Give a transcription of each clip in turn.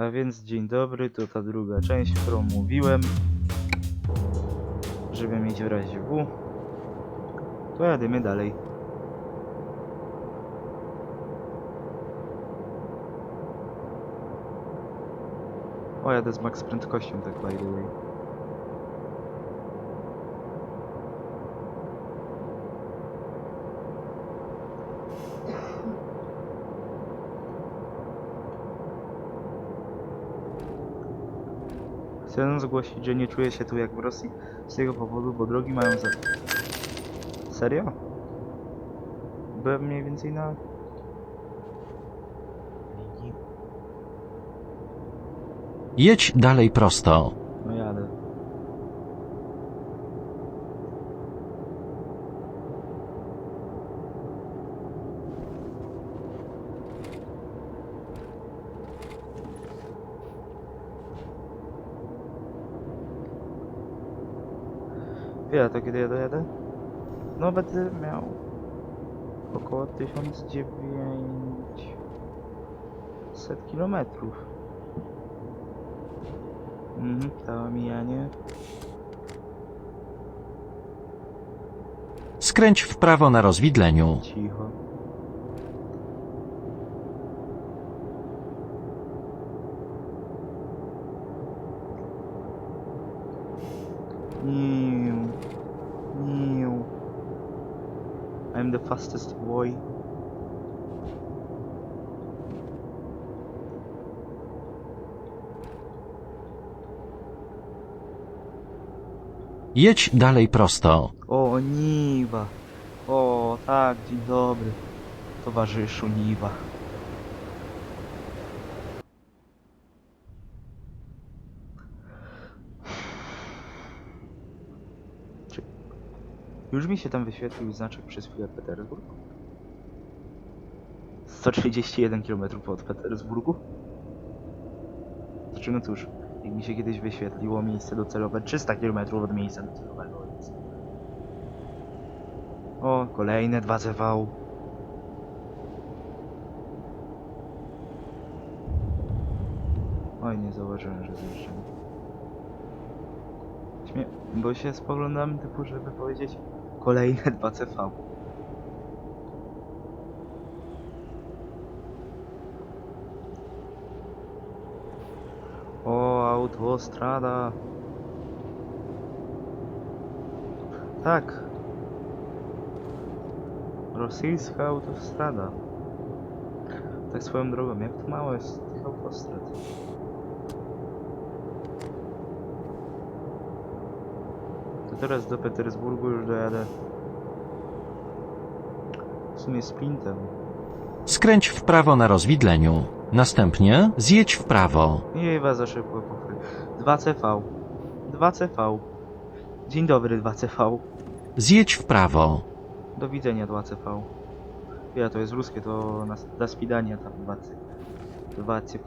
A więc dzień dobry, to ta druga część, którą mówiłem. Żeby mieć w razie W. To jadymy dalej. O, jadę z max prędkością, tak by the way. Chcę zgłosić, że nie czuję się tu jak w Rosji z tego powodu, bo drogi mają za... Serio? Byłem mniej więcej na... Jedź dalej prosto. No jadę. Ile to kiedy ja dojadę? No będę miał około 1900 kilometrów. Mhm, całe mijanie. Skręć w prawo na rozwidleniu. Cicho. Niu. Niu. I'm the fastest boy. Jedź dalej prosto. O, Niwa. O, tak, dzień dobry. Towarzyszu Niwa. Już mi się tam wyświetlił znaczek przez chwilę Petersburg? 131 km od Petersburgu? Znaczy no cóż, jak mi się kiedyś wyświetliło miejsce docelowe 300 km od miejsca docelowego, więc... O, kolejne 2 CV. Oj, nie zauważyłem, że zjeżdżam. Śmie... Bo się spoglądam typu, żeby powiedzieć kolejne 2 CV. O, autostrada. Tak. Rosyjska autostrada. Tak swoją drogą, jak to mało jest tych autostrad. To teraz do Petersburgu już dojadę. W sumie sprintem. Skręć w prawo na rozwidleniu. Następnie zjedź w prawo. Nie was za szybko pochyl. 2CV. 2CV. Dzień dobry 2CV. Zjedź w prawo. Do widzenia 2CV. Ja to jest ruskie, to na, dla spidania tam 2 2 CV.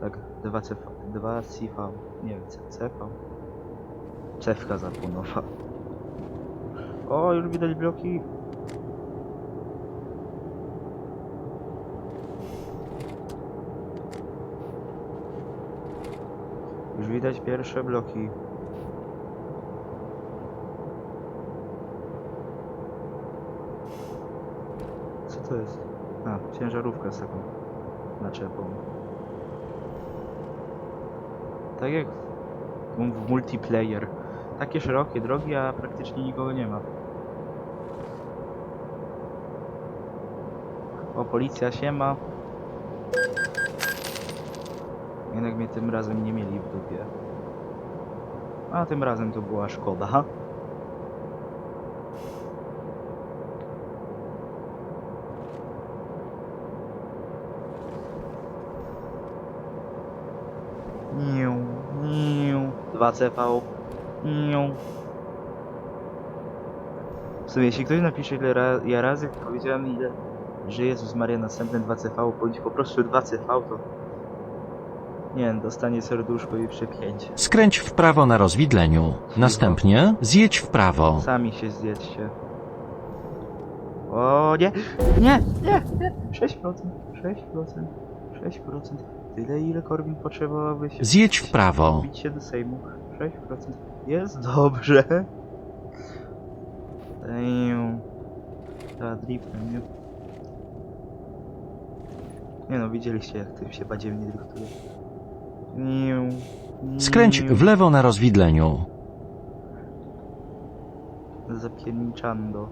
Tak, 2 CV. 2 CV. Nie wiem, CV. Cewka zapłonowa. O, już widać bloki. Już widać pierwsze bloki. Co to jest? A, ciężarówka z taką naczepą. Tak jak w multiplayer. Takie szerokie drogi, a praktycznie nikogo nie ma. O, policja się ma. Jednak mnie tym razem nie mieli w dupie. A tym razem to była szkoda. Niu, niu. 2 CV. Niu. W sumie, jeśli ktoś napisze ile ra ja razy powiedziałem ile, że Jezus Maria następne 2 CV, bądź po prostu 2 CV, to nie wiem, dostanie serduszko i przepięcie. Skręć w prawo na rozwidleniu. Następnie zjedź w prawo. Sami się zjedźcie. O nie! Nie! Nie! Nie! 6%! 6%! 6%. Tyle ile Korwin potrzebowałby się... Zjedź w prawo. Bić się do Sejmu. 6%. Jest dobrze. Damn. Ta driftem, nie? Nie no, widzieliście jak tym się badziewnie driftuje. Niu, Skręć niu. w lewo na rozwidleniu. Zapierniczando.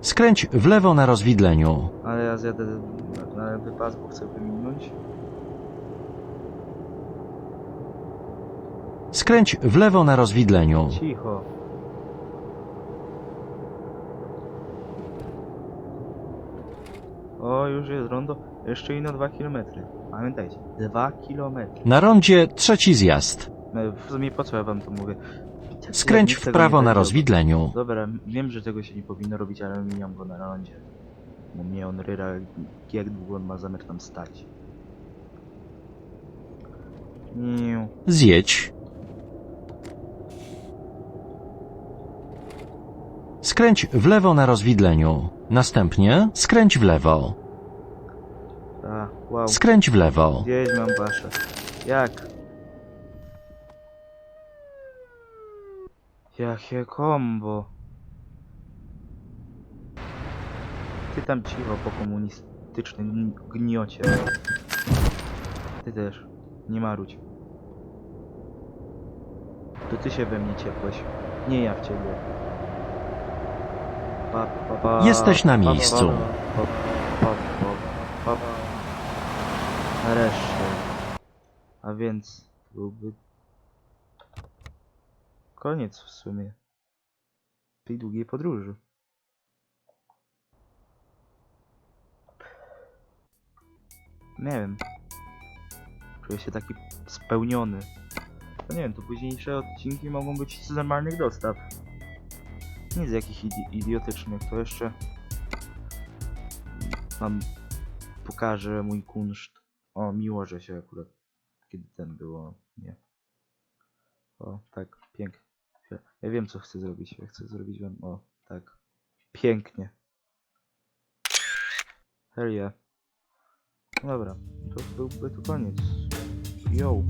Skręć w lewo na rozwidleniu. Ale ja zjadę na, na wypas, bo chcę wyminąć. Skręć w lewo na rozwidleniu. Cicho. O, już jest rondo. Jeszcze ino 2 km. Pamiętajcie, 2 km. Na rondzie trzeci zjazd. W sumie po co ja wam to mówię? Skręć w prawo na rozwidleniu. Dobra, wiem, że tego się nie powinno robić, ale mijam go na rondzie. Bo mnie on ryra, jak długo on ma zamiar tam stać. Zjedź. Skręć w lewo na rozwidleniu. Następnie skręć w lewo. A, wow. Skręć w lewo. Gdzieś mam wasze. Jak? Jakie kombo. Ty tam cicho po komunistycznym gniocie. Ty też. Nie marudź. To ty się we mnie ciepłeś. Nie ja w ciebie. Jesteś na miejscu. Nareszcie. A więc byłby koniec w sumie tej długiej podróży. Nie wiem. Czuję się taki spełniony. No nie wiem, to późniejsze odcinki mogą być z normalnych dostaw. Nie z jakichś idi idiotycznych, to jeszcze wam pokażę mój kunszt. O, miło, że się akurat kiedy ten było, nie. O, tak, pięknie. Ja wiem, co chcę zrobić. Ja chcę zrobić wam, o, tak. Pięknie. Hell yeah. Dobra, to byłby tu koniec. Yo.